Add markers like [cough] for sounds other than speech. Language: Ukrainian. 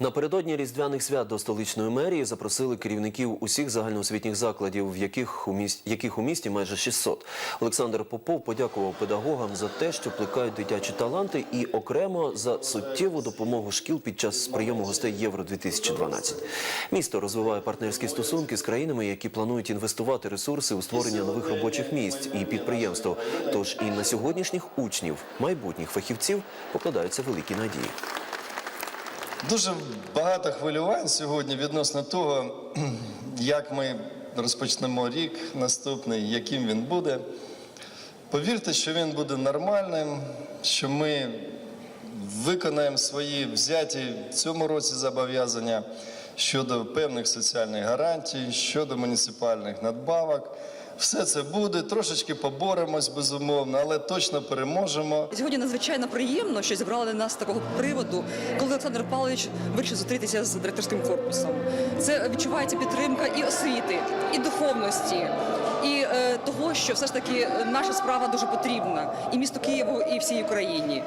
Напередодні різдвяних свят до столичної мерії запросили керівників усіх загальноосвітніх закладів, в яких у місті, яких у місті майже 600. Олександр Попов подякував педагогам за те, що плекають дитячі таланти, і окремо за суттєву допомогу шкіл під час прийому гостей Євро 2012 Місто розвиває партнерські стосунки з країнами, які планують інвестувати ресурси у створення нових робочих місць і підприємств. Тож і на сьогоднішніх учнів, майбутніх фахівців, покладаються великі надії. Дуже багато хвилювань сьогодні відносно того, [clears throat] як ми розпочнемо рік наступний, яким він буде. Повірте, що він буде нормальним, що ми виконаємо свої взяті в цьому році зобов'язання щодо певних соціальних гарантій, щодо муніципальних надбавок. Все це буде, трошечки поборемось, безумовно, але точно переможемо. Сьогодні надзвичайно приємно, що зібрали нас з такого приводу, коли Олександр Павлович вирішив зустрітися з директорським корпусом. Це відчувається підтримка і освіти, і духовності, і е, того, що все ж таки наша справа дуже потрібна і місту Києву, і всій Україні.